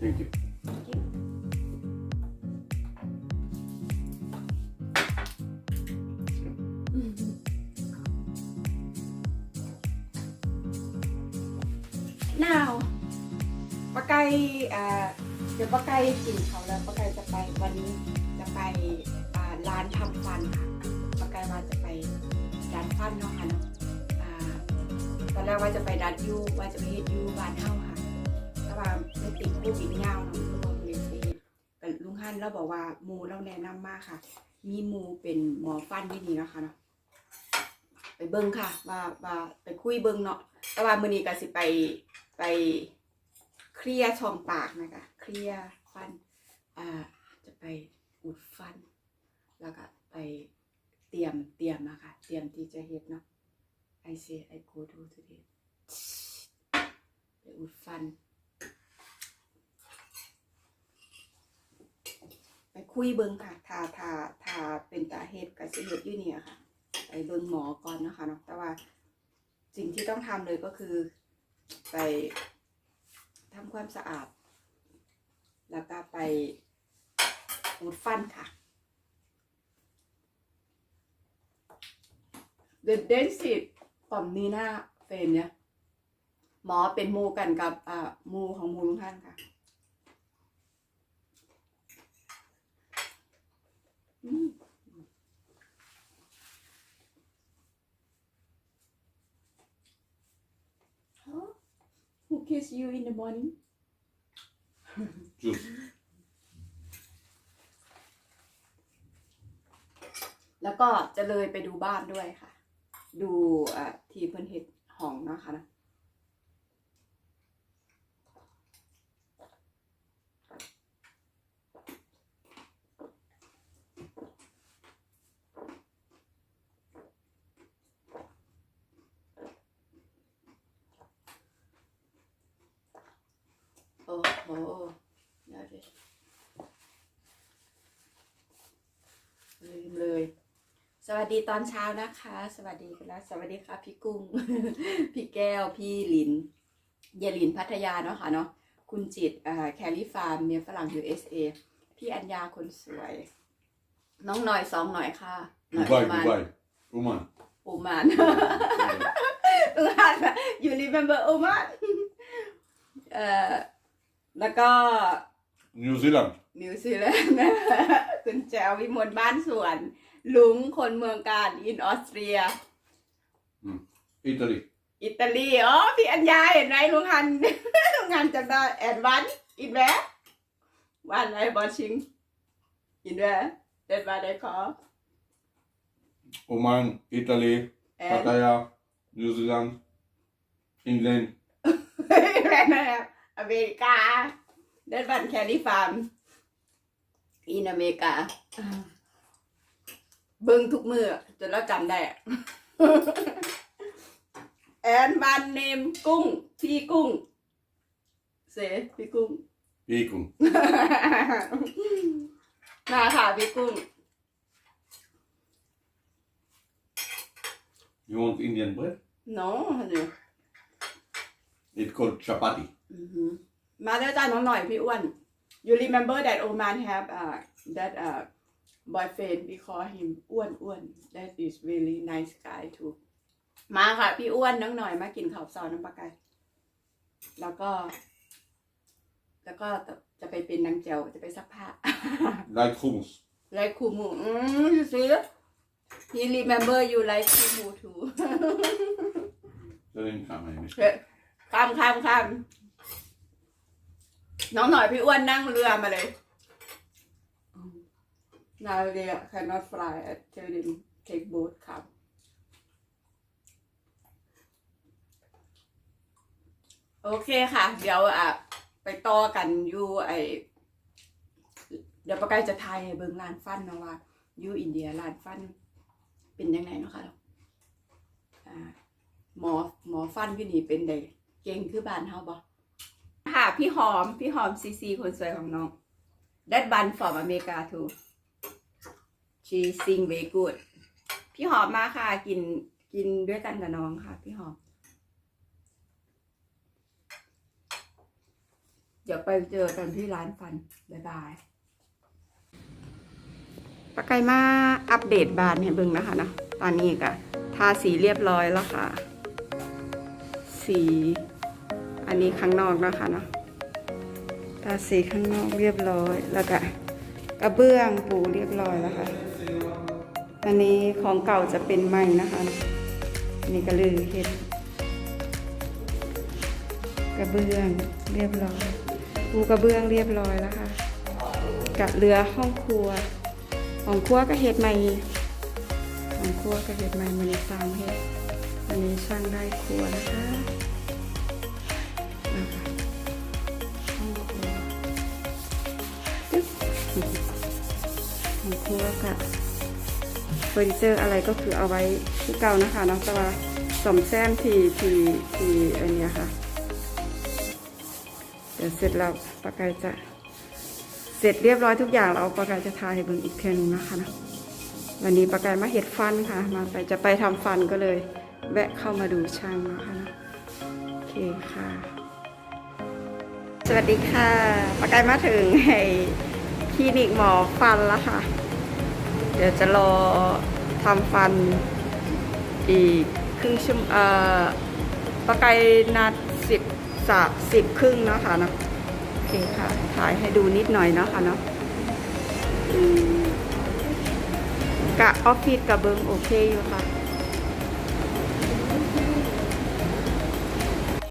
Thank you. หนาวปะไก่เดี๋ยวปะไก่กินเขาแล้วปะไก่จะไปวันนี้จะไปร้านทำฟันค่ะปะไก่ว่าจะไปร้านฟันเนาะค่ะเนาะตอนแรกว่าจะไปดัดยูว่าจะไปเฮ็ดยูบ้านเฮาค่ะ ว่าไม่ติดโควิดยาวเนาะลุงบอกเลยสิแต่ลุงฮั่นเราบอกว่าหมูเราแนะนำมากค่ะ มีหมูเป็นหมอฟันที่นี่นะคะเนาะไปเบิ้งค่ะ ว่าว่าไปคุยเบิ้งเนาะแต่ว่ามื้อนี้ก็สิไปไปเคลียร์ช่องปากนะคะเคลียร์ฟันอ่าจะไปอุดฟัน แล้วก็ไปเตรียมเตรียมนะคะ เตรียมที่จะเฮ็ดเนาะ I say I go to today ไปอุดฟัน ไป คุยเบิ่งค่ะถ้าถ้าถ้าเป็นตาเฮ็ดกับเฮ็ดอยู่เนี่ยค่ะ ไปเบิ่งหมอก่อนนะคะเนาะแต่ว่าสิ่งที่ต้องทำเลยก็คือ ไปทำความสะอาด แล้วก็ไปอุดฟันค่ะเดนเดนสิตปอมนีน่าเฟนเนี่ยหมอเป็นมูกันกับอ่ามูของมูลุงท่านค่ะ อืม Huh? Who kissed you in the morning? Juice. แล้วก็จะเลยไปดูบ้านด้วยค่ะ ดูเอ่อที่เพิ่นเฮ็ดห้องนะคะนะโอ้โหเดี๋ยวดิลืมเลย ส วัสดีตอนเช้านะคะ สวัสดีคุณละสวัสดีค่ะพี่กุ้ง พี่แก้ว พี่หลิน เยลินพัทยาเนาะค่ะเนาะ คุณจิตอ่าแคลิฟาร์มเมียฝรั่ง USA พี่อัญญาคนสวย น้องหน่อยสองหน่อยค่ะ หน่อย Dubai, ประมาณ Dubai. Oman. โอมาน อุมานอยู่ remember โอมานเอ่อแล้วก็ New Zealand. นิวซีแลนด์ คุณแจววิมลบ้านสวน ลุงคนเมืองการอินออสเตรีย Italy. อิตาลีอ๋อพี่อัญญาเห็นไหมลุงฮัน ลุงฮันจำได้แอดวันอินแวะวันไหนบอชิงอินแวะเด็ดมาได้ขอ Oman, Italy, แอน Pattaya, New Zealand, England. แม่นะอเมริกาเด็ดวันแคลิฟาร์มอินอเมริกาเบิ่งทุกมือจนเราจำได้อะแอนบันเนมกุ้ง พี่กุ้ง เสพี่กุ้ง Peking. มาค่ะพี่กุ้ง You want Indian bread? no เนี่ย It's called chapati. อือหือมาเด้อจ้าน้องหน่อยพี่อ้วน you remember that Oman have uh that uh boyfriend we call him อ้วนอ้วน that is really nice guy too มาค่ะ พี่อ้วนน้องหน่อยมากินข้าวซอยน้ำปลาไก่แล้วก็ แล้วก็จะไปเป็นนางแจวจะไปซักผ้า Like hummus. ไลค์คูมูอืม you see he remember you like คูมู too That didn't come, Amy. ข้ามข้ามข้ามน้องหน่อยพี่อ้วนนั่งเรือมาเลย นาเรือ cannot fly I tell him take boat ครับโอเคค่ะ เดี๋ยวอะไปต่อกันอยู่ไอเดี๋ยวปะไกจะทายเบิงร้านฟันนะว่าอยู่อินเดียร้านฟันเป็นยังไงเนาะค่ะอ่าหมอหมอฟันอยู่นี่เป็นไดเก่งคือบ้านเฮาบ่ค่ะพี่หอมพี่หอมซีซีคนสวยของน้อง That bun from America too she sing very good พี่หอมมาค่ะ กินกินด้วยกันกับน้องค่ะ พี่หอม เดี๋ยวไปเจอกันที่ร้านฟัน บ๊ายบายปาไกมาอัปเดตบานให้เบิ่งนะคะนะตอนนี้ก็ทาสีเรียบร้อยแล้วค่ะ สี อันนี้ข้างนอกนะคะเนาะทาสีข้างนอกเรียบร้อยแล้วก็กระเบื้องปูเรียบร้อยแล้วค่ะ อันนี้ของเก่าจะเป็นไม้นะคะอันนี้ก็ลือเห็ดกระเบื้องเรียบร้อยปูกระเบื้องเรียบร้อยแล้วค่ะ กับเรือห้องครัวห้องครัวก็เห็ดใหม่ห้องครัวก็เห็ดใหม่มันนี้สร้างเห็ดอันนี้สร้างได้ครัวนะคะห้องครัวจึ๊บห้องครัวกับ เฟอร์นิเจอร์อะไรก็คือเอาไว้ที่เก่านะคะเนาะแต่ว่าสมแซมทีทีทีอันนี้ค่ะ เดี๋ยวเสร็จแล้วปากกายจะเสร็จเรียบร้อยทุกอย่างแล้วปากกายจะทาให้เบิ่งอีกเทอนึงนะคะนะวันนี้ปากกายมาเห็ดฟันค่ะ มาไปจะไปทำฟันก็เลย แวะเข้ามาดูช่างนะคะนะโอเคค่ะ สวัสดีค่ะปากกายมาถึงไอ้คลินิกหมอฟันแล้วค่ะ เดี๋ยวจะรอทำฟันอีกครึ่งชั่วโมงเอ่อปากไกนัดสิบสาสิบครึ่งเนาะค่ะเนาะโอเคค่ะถ่ายให้ดูนิดหน่อยเนาะค่ะเนาะกะออฟฟิศกับเบิงโอเคอยู่ค่ะ